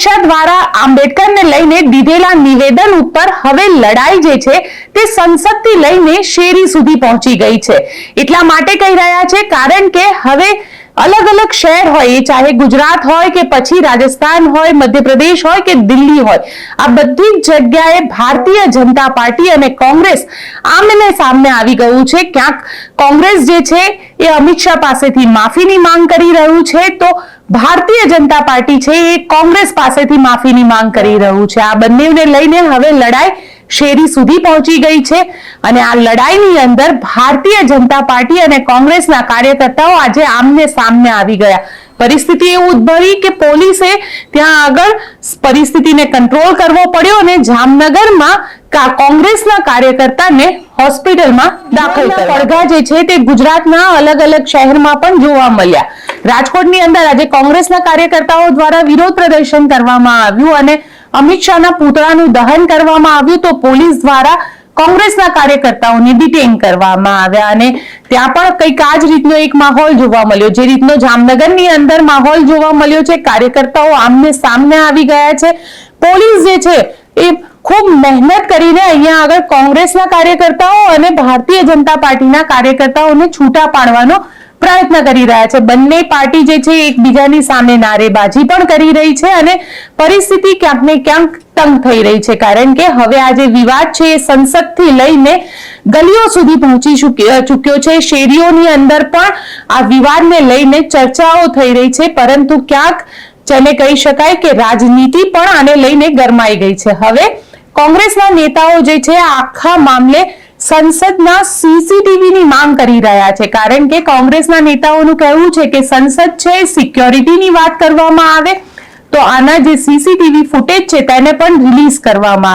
અમિત દ્વારા આંબેડકરને લઈને દીધેલા નિવેદન ઉપર હવે લડાઈ જે છે તે સંસદથી લઈને શેરી સુધી પહોંચી ગઈ છે. એટલા માટે કહી રહ્યા છે, કારણ કે હવે અલગ અલગ શહેર હોય, એ ચાહે ગુજરાત હોય કે પછી રાજસ્થાન હોય, મધ્યપ્રદેશ હોય કે દિલ્હી હોય, આ બધી જ જગ્યાએ ભારતીય જનતા પાર્ટી અને કોંગ્રેસ આમને સામને આવી ગયું છે. ક્યાંક કોંગ્રેસ જે છે, એ અમિત શાહ પાસેથી માફીની માંગ કરી રહ્યું છે, તો ભારતીય જનતા પાર્ટી છે, એ કોંગ્રેસ પાસેથી માફીની માંગ કરી રહ્યું છે. આ બંનેને લઈને હવે લડાઈ શેરી સુધી પહોંચી ગઈ છે અને આ લડાઈની અંદર ભારતીય જનતા પાર્ટી અને કોંગ્રેસના કાર્યકર્તાઓ આજે આમને સામને આવી ગયા. પરિસ્થિતિ એવું ઉદ્ભવી કે પોલીસે ત્યાં આગળ પરિસ્થિતિને કંટ્રોલ કરવો પડ્યો અને જામનગરમાં કોંગ્રેસના કાર્યકર્તાને હોસ્પિટલમાં દાખલ પડઘા જે છે તે ગુજરાતના અલગ અલગ શહેરમાં પણ જોવા મળ્યા. રાજકોટની અંદર આજે કોંગ્રેસના કાર્યકર્તાઓ દ્વારા વિરોધ પ્રદર્શન કરવામાં આવ્યું અને અમિત શાહના પુતળાનું દહન કરવામાં આવ્યું તો પોલીસ દ્વારા કોંગ્રેસના કાર્યકર્તાઓને ડિટેન કરવામાં આવ્યા અને ત્યાં પણ કંઈક આ જ રીતનો એક માહોલ જોવા મળ્યો. જે રીતનો જામનગરની અંદર માહોલ જોવા મળ્યો છે, કાર્યકર્તાઓ આમને સામને આવી ગયા છે. પોલીસ જે છે એ ખૂબ મહેનત કરીને અહીંયા આગળ કોંગ્રેસના કાર્યકર્તાઓ અને ભારતીય જનતા પાર્ટીના કાર્યકર્તાઓને છૂટા પાડવાનો પ્રયત્ન કરી રહ્યા છે. બંને પાર્ટી જે છે, એકબીજાની સામે નારેબાજી પણ કરી રહી છે અને પરિસ્થિતિ ક્યાંક ને ક્યાંક તંગ થઈ રહી છે. કારણ કે હવે આ જે વિવાદ છે, એ સંસદથી લઈને ગલીઓ સુધી પહોંચી ચૂકી- ચૂક્યો છે. શેરીઓની અંદર પણ આ વિવાદને લઈને ચર્ચાઓ થઈ રહી છે. પરંતુ ક્યાંક જેને કહી શકાય કે રાજનીતિ પણ આને લઈને ગરમાઈ ગઈ છે. હવે કોંગ્રેસના નેતાઓ જે છે આખા મામલે સંસદના સીસીટીવી ની માંગ કરી રહ્યા છે. કારણ કે કોંગ્રેસના નેતાઓનું કહેવું છે કે સંસદ છે, સિક્યોરિટીની વાત કરવામાં આવે તો આના જે સીસીટીવી ફૂટેજ છે તેને પણ રિલીઝ કરવામાં આવે